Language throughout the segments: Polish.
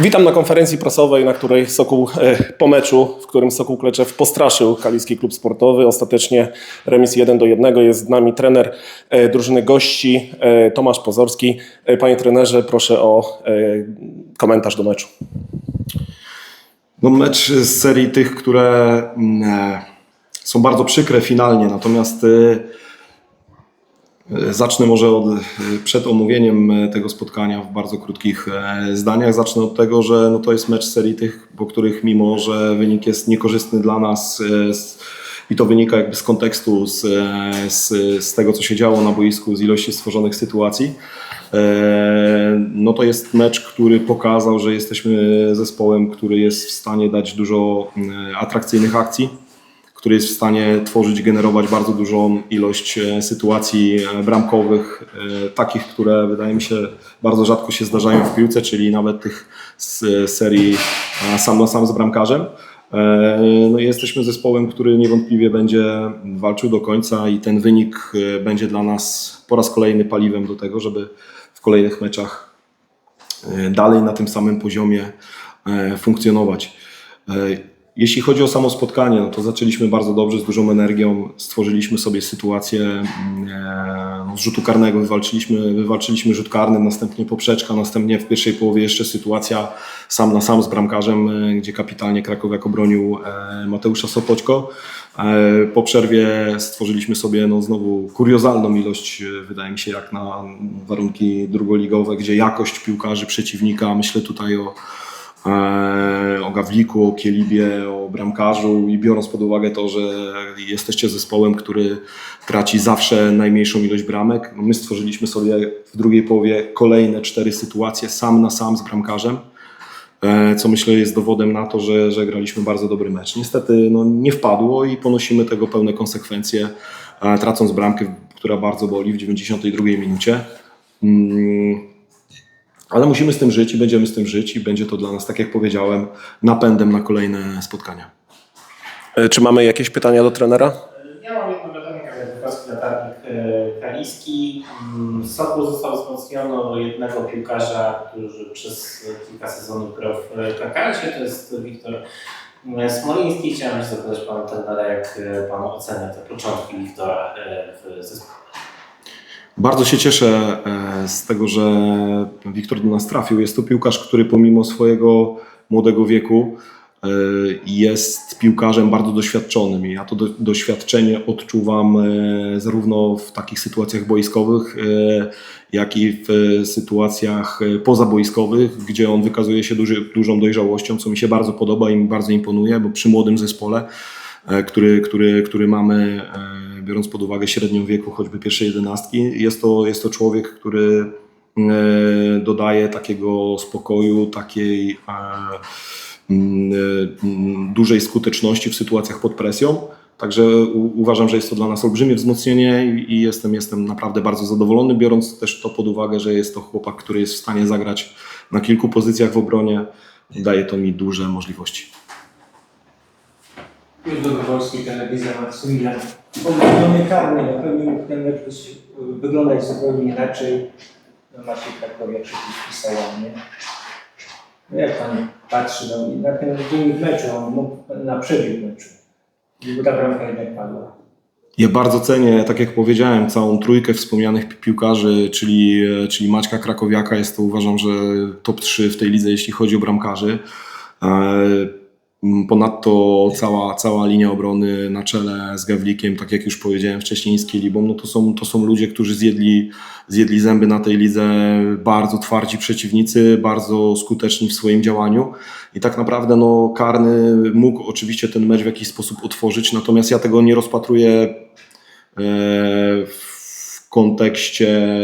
Witam na konferencji prasowej, na której Sokół e, po meczu, w którym Sokół Kleczew postraszył Kaliski Klub Sportowy. Ostatecznie remis 1 do 1. Jest z nami trener e, drużyny gości e, Tomasz Pozorski. Panie trenerze, proszę o komentarz do meczu. No mecz z serii tych, które mm, są bardzo przykre finalnie, natomiast zacznę może od, przed omówieniem e, tego spotkania w bardzo krótkich e, zdaniach. Zacznę od tego, że no to jest mecz serii tych, po których mimo, że wynik jest niekorzystny dla nas e, i to wynika jakby z kontekstu, z, z, z tego co się działo na boisku, z ilości stworzonych sytuacji, no to jest mecz, który pokazał, że jesteśmy zespołem, który jest w stanie dać dużo atrakcyjnych akcji, który jest w stanie tworzyć, generować bardzo dużą ilość e, sytuacji e, bramkowych, e, takich, które wydaje mi się bardzo rzadko się zdarzają w piłce, czyli nawet tych z serii sam na sam z bramkarzem. No i jesteśmy zespołem, który niewątpliwie będzie walczył do końca i ten wynik będzie dla nas po raz kolejny paliwem do tego, żeby w kolejnych meczach dalej na tym samym poziomie funkcjonować. Jeśli chodzi o samo spotkanie, no to zaczęliśmy bardzo dobrze, z dużą energią, stworzyliśmy sobie sytuację mm, e, no, z rzutu karnego, wywalczyliśmy, wywalczyliśmy rzut karny, następnie poprzeczka, następnie w pierwszej połowie jeszcze sytuacja sam na sam z bramkarzem, e, gdzie kapitalnie Krakowiak obronił e, Mateusza Sopoćko. Po przerwie stworzyliśmy sobie no, znowu kuriozalną ilość, wydaje mi się, jak na warunki drugoligowe, gdzie jakość piłkarzy przeciwnika, myślę tutaj o, o Gawliku, o Kielibie, o bramkarzu i biorąc pod uwagę to, że jesteście zespołem, który traci zawsze najmniejszą ilość bramek, no my stworzyliśmy sobie w drugiej połowie kolejne cztery sytuacje sam na sam z bramkarzem e, co myślę jest dowodem na to, że, że graliśmy bardzo dobry mecz. Niestety no, nie wpadło i ponosimy tego pełne konsekwencje, e, tracąc bramkę, która bardzo boli w 92 minucie. Ale musimy z tym żyć i będziemy z tym żyć i będzie to dla nas, tak jak powiedziałem, napędem na kolejne spotkania. E, Czy mamy jakieś pytania do trenera? Ja mam jedno pytanie, Wojtkowski Latarnik e, Kaliski. Mm, Sokół został wzmocniony o jednego piłkarza, który przez kilka sezonów grał w Kakasie, to jest Wiktor mm, Smoliński. Chciałem się zapytać Pana trenera, jak e, Pan ocenia te początki Wiktora e, w zespole. Bardzo się cieszę e, z tego, że Wiktor do nas trafił. Jest to piłkarz, który pomimo swojego młodego wieku e, jest piłkarzem bardzo doświadczonym. I ja to do, doświadczenie odczuwam e, zarówno w takich sytuacjach boiskowych, jak i w sytuacjach pozaboiskowych, gdzie on wykazuje się duży, dużą dojrzałością, co mi się bardzo podoba i mi bardzo imponuje, bo przy młodym zespole który, który, który mamy, biorąc pod uwagę średnią wieku choćby pierwszej jedenastki, jest to, jest to człowiek, który e, dodaje takiego spokoju, takiej e, mm, e, mm, dużej skuteczności w sytuacjach pod presją. Także uważam, że jest to dla nas olbrzymie wzmocnienie i, jestem, jestem naprawdę bardzo zadowolony, biorąc też to pod uwagę, że jest to chłopak, który jest w stanie zagrać na kilku pozycjach w obronie. Daje to mi duże możliwości. Już Dobrowolski, telewizja Maksymilian. Pomyślony karny, na pewno ten mecz być- wyglądać zupełnie inaczej. No, Maciej Krakowiak przecież pisał. No jak pan patrzy no, na ten wynik meczu, on mógł na przebieg meczu. Ta bramka jednak padła. Ja bardzo cenię, tak jak powiedziałem, całą trójkę wspomnianych pi- piłkarzy, czyli, e, czyli Maćka Krakowiaka. Jest to uważam, że top 3 w tej lidze, jeśli chodzi o bramkarzy. E, m, Ponadto cała, cała linia obrony na czele z Gawlikiem, tak jak już powiedziałem wcześniej, z Kielibą, no to są, to są ludzie, którzy zjedli, zjedli zęby na tej lidze, bardzo twardzi przeciwnicy, bardzo skuteczni w swoim działaniu. I tak naprawdę no, karny mógł oczywiście ten mecz w jakiś sposób otworzyć, natomiast ja tego nie rozpatruję e, w kontekście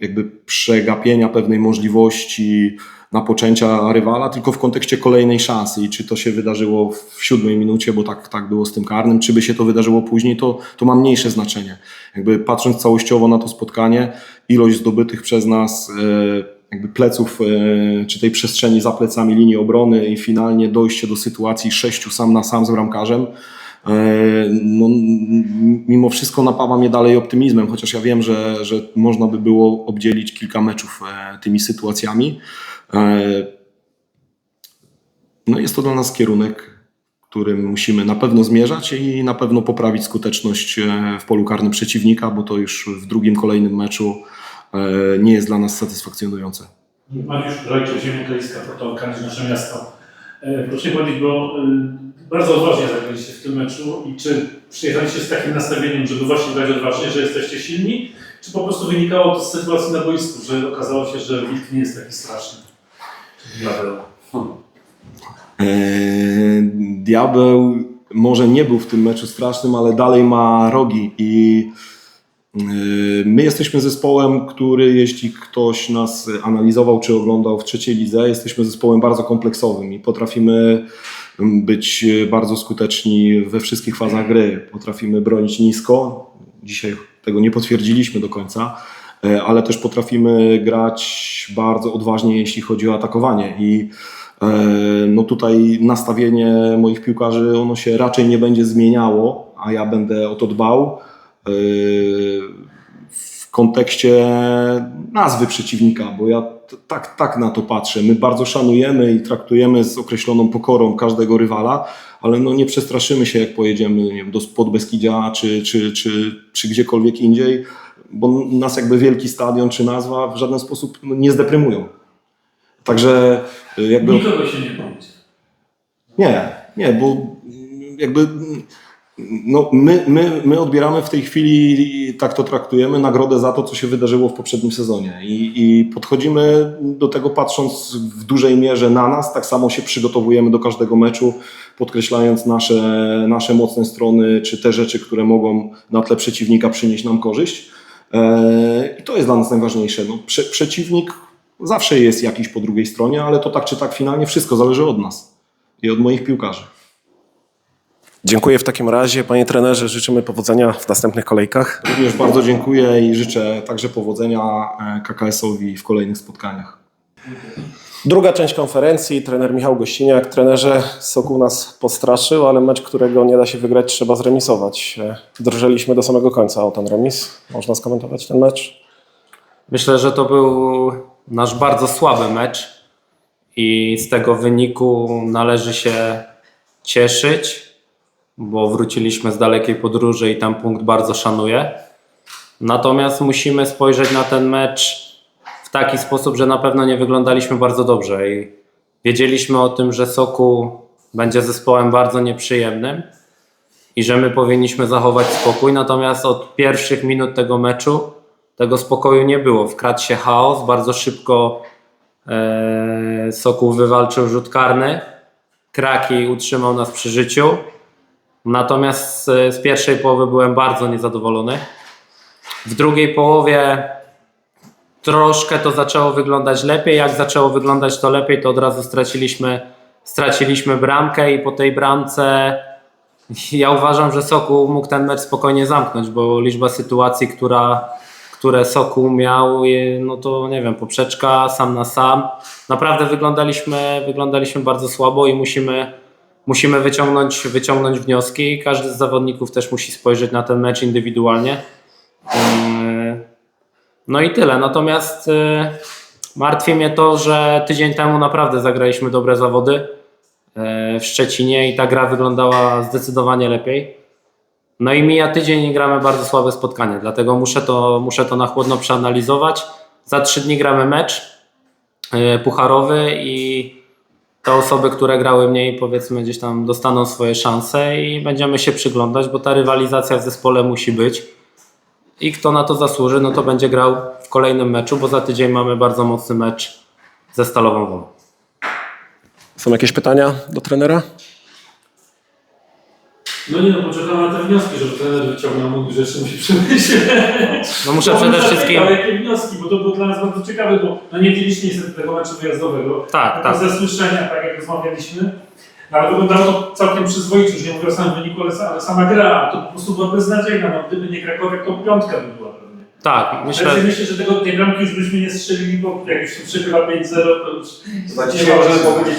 jakby przegapienia pewnej możliwości napoczęcia rywala, tylko w kontekście kolejnej szansy i czy to się wydarzyło w siódmej minucie, bo tak, tak było z tym karnym, czy by się to wydarzyło później, to, to ma mniejsze znaczenie. Jakby patrząc całościowo na to spotkanie, ilość zdobytych przez nas e, jakby pleców, e, czy tej przestrzeni za plecami linii obrony i finalnie dojście do sytuacji sześciu sam na sam z bramkarzem, no, m- mimo wszystko napawa mnie dalej optymizmem, chociaż ja wiem, że, że można by było obdzielić kilka meczów e, tymi sytuacjami. E, No jest to dla nas kierunek, którym musimy na pewno zmierzać i na pewno poprawić skuteczność e, w polu karnym przeciwnika, bo to już w drugim, kolejnym meczu e, nie jest dla nas satysfakcjonujące. Mariusz Rojczyk, Ziemia Kaliska, portal Kalisz Nasze Miasto. E, Proszę powiedzieć, bo y, bardzo odważnie zagraliście w tym meczu i czy przyjechaliście z takim nastawieniem, żeby właśnie grać odważnie, że jesteście silni, czy po prostu wynikało to z sytuacji na boisku, że okazało się, że wilk nie jest taki straszny? Diabeł. E, Diabeł może nie był w tym meczu strasznym, ale dalej ma rogi i e, my jesteśmy zespołem, który jeśli ktoś nas analizował czy oglądał w trzeciej lidze, jesteśmy zespołem bardzo kompleksowym i potrafimy być bardzo skuteczni we wszystkich fazach gry. Potrafimy bronić nisko. Dzisiaj tego nie potwierdziliśmy do końca, e, ale też potrafimy grać bardzo odważnie, jeśli chodzi o atakowanie i No tutaj nastawienie moich piłkarzy ono się raczej nie będzie zmieniało, a ja będę o to dbał w kontekście nazwy przeciwnika, bo ja tak, tak na to patrzę. My bardzo szanujemy i traktujemy z określoną pokorą każdego rywala, ale no nie przestraszymy się, jak pojedziemy nie wiem, do Podbeskidzia czy, czy, czy, czy gdziekolwiek indziej, bo nas jakby wielki stadion czy nazwa w żaden sposób no, nie zdeprymują. Także jakby. Nikogo się nie boicie. Nie, nie, bo jakby no my, my, my odbieramy w tej chwili, tak to traktujemy, nagrodę za to, co się wydarzyło w poprzednim sezonie. I, I podchodzimy do tego patrząc w dużej mierze na nas, tak samo się przygotowujemy do każdego meczu, podkreślając nasze, nasze mocne strony, czy te rzeczy, które mogą na tle przeciwnika przynieść nam korzyść. E, I to jest dla nas najważniejsze. No, prze, przeciwnik zawsze jest jakiś po drugiej stronie, ale to tak czy tak finalnie wszystko zależy od nas i od moich piłkarzy. Dziękuję w takim razie. Panie trenerze, życzymy powodzenia w następnych kolejkach. Również bardzo dziękuję i życzę także powodzenia e, KKS-owi w kolejnych spotkaniach. Druga część konferencji, trener Michał Gościniak. Trenerze, Sokół nas postraszył, ale mecz, którego nie da się wygrać, trzeba zremisować. E, Drżeliśmy do samego końca o ten remis. Można skomentować ten mecz? Myślę, że to był nasz bardzo słaby mecz i z tego wyniku należy się cieszyć, bo wróciliśmy z dalekiej podróży i ten punkt bardzo szanuję. Natomiast musimy spojrzeć na ten mecz w taki sposób, że na pewno nie wyglądaliśmy bardzo dobrze i wiedzieliśmy o tym, że Soku będzie zespołem bardzo nieprzyjemnym i że my powinniśmy zachować spokój. Natomiast od pierwszych minut tego meczu tego spokoju nie było. Wkradł się chaos, bardzo szybko e, Sokół wywalczył rzut karny. Kraki utrzymał nas przy życiu. Natomiast z, z pierwszej połowy byłem bardzo niezadowolony. W drugiej połowie troszkę to zaczęło wyglądać lepiej. Jak zaczęło wyglądać to lepiej, to od razu straciliśmy, straciliśmy bramkę i po tej bramce ja uważam, że Sokół mógł ten mecz spokojnie zamknąć, bo liczba sytuacji, która, które Sokół miał, no to nie wiem, poprzeczka sam na sam. Naprawdę wyglądaliśmy, wyglądaliśmy bardzo słabo i musimy, musimy wyciągnąć, wyciągnąć wnioski. Każdy z zawodników też musi spojrzeć na ten mecz indywidualnie. Yy, No i tyle. Natomiast yy, martwi mnie to, że tydzień temu naprawdę zagraliśmy dobre zawody yy, w Szczecinie i ta gra wyglądała zdecydowanie lepiej. No i mija tydzień i gramy bardzo słabe spotkanie, dlatego muszę to, muszę to na chłodno przeanalizować. Za trzy dni gramy mecz pucharowy i te osoby, które grały mniej, powiedzmy gdzieś tam dostaną swoje szanse i będziemy się przyglądać, bo ta rywalizacja w zespole musi być. I kto na to zasłuży, no to będzie grał w kolejnym meczu, bo za tydzień mamy bardzo mocny mecz ze Stalową Wolą. Są jakieś pytania do trenera? No nie no, poczekam na te wnioski, żeby trener wyciągnął mówi, że jeszcze musi przemyśleć. No muszę przede wszystkim... zapytał, jakie wnioski, bo to było dla nas bardzo ciekawe, bo no nie widzieliśmy niestety tego meczu wyjazdowego. Tak, tak. ze słyszenia, tak jak rozmawialiśmy. No, ale wyglądało to całkiem przyzwoicie, już nie mówię o samym wyniku, ale, ale sama gra to po prostu była beznadziejna. No, gdyby nie Krakowiak, to piątka by była pewnie. Tak, myślę, Myślę, myślę że tego, tej bramki już byśmy nie strzelili, bo jak już się przegrywa 5-0, to już Chyba dzisiaj możemy powiedzieć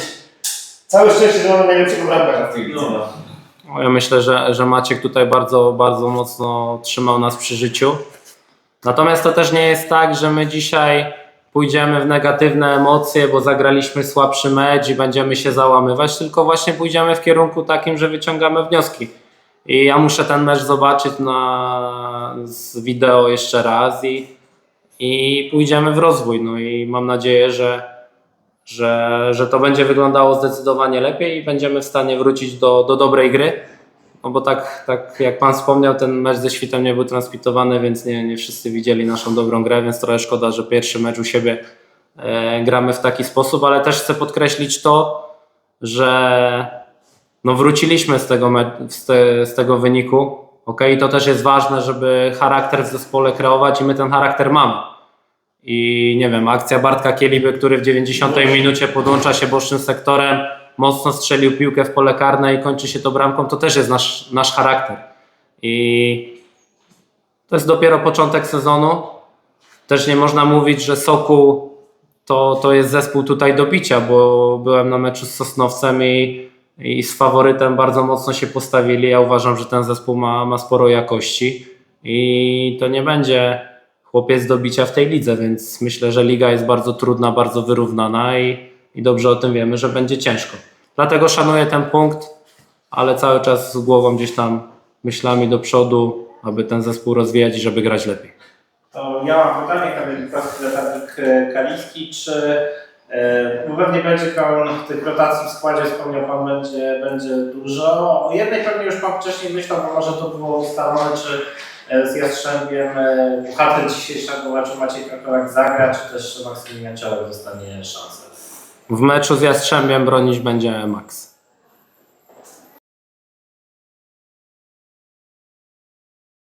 całe szczęście, że mamy najlepszego bramkarza w tej lidze. No. No, ja myślę że, że Maciek tutaj bardzo, bardzo mocno trzymał nas przy życiu. Natomiast to też nie jest tak, że my dzisiaj pójdziemy w negatywne emocje, bo zagraliśmy słabszy mecz i będziemy się załamywać, tylko właśnie pójdziemy w kierunku takim, że wyciągamy wnioski. I ja muszę ten mecz zobaczyć na, z wideo jeszcze raz i, i pójdziemy w rozwój. No i mam nadzieję, że, że, że to będzie wyglądało zdecydowanie lepiej i będziemy w stanie wrócić do, do dobrej gry. No bo tak, tak jak Pan wspomniał, ten mecz ze Świtem nie był transmitowany, więc nie, nie wszyscy widzieli naszą dobrą grę, więc trochę szkoda, że pierwszy mecz u siebie e, gramy w taki sposób, ale też chcę podkreślić to, że no wróciliśmy z tego, z, te, z tego wyniku. Ok, i to też jest ważne, żeby charakter w zespole kreować i my ten charakter mamy. I nie wiem, akcja Bartka Kieliby, który w 90 minucie podłącza się bocznym sektorem, mocno strzelił piłkę w pole karne i kończy się to bramką, to też jest nasz, nasz charakter. I to jest dopiero początek sezonu. Też nie można mówić, że Soku to, to jest zespół tutaj do bicia, bo byłem na meczu z Sosnowcem i, i z faworytem bardzo mocno się postawili. Ja uważam, że ten zespół ma, ma sporo jakości i to nie będzie chłopiec do bicia w tej lidze, więc myślę, że liga jest bardzo trudna, bardzo wyrównana i, i dobrze o tym wiemy, że będzie ciężko. Dlatego szanuję ten punkt, ale cały czas z głową gdzieś tam myślami do przodu, aby ten zespół rozwijać i żeby grać lepiej. To ja mam pytanie, Kamil Kaliski, czy e, no pewnie będzie pan tych rotacji w składzie, wspomniał Pan, będzie, będzie dużo. O jednej pewnie już Pan wcześniej myślał, bo może to było ustalone, czy z Jastrzębiem e, bohater dzisiejszego meczu Maciej Krakowiak zagra, czy też Maksymilian Ciołek dostanie szansę. W meczu z Jastrzębiem bronić będzie Max.